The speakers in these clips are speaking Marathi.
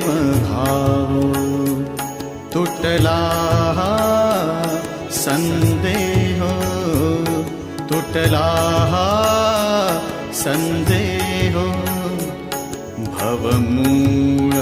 प्रेम भाव तुटला हा संदेह तुटला हा संदेह. भवमूळ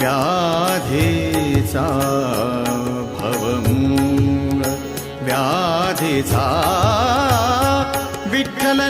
व्याधेचा भवमूळ व्याधेचा विठ्ठल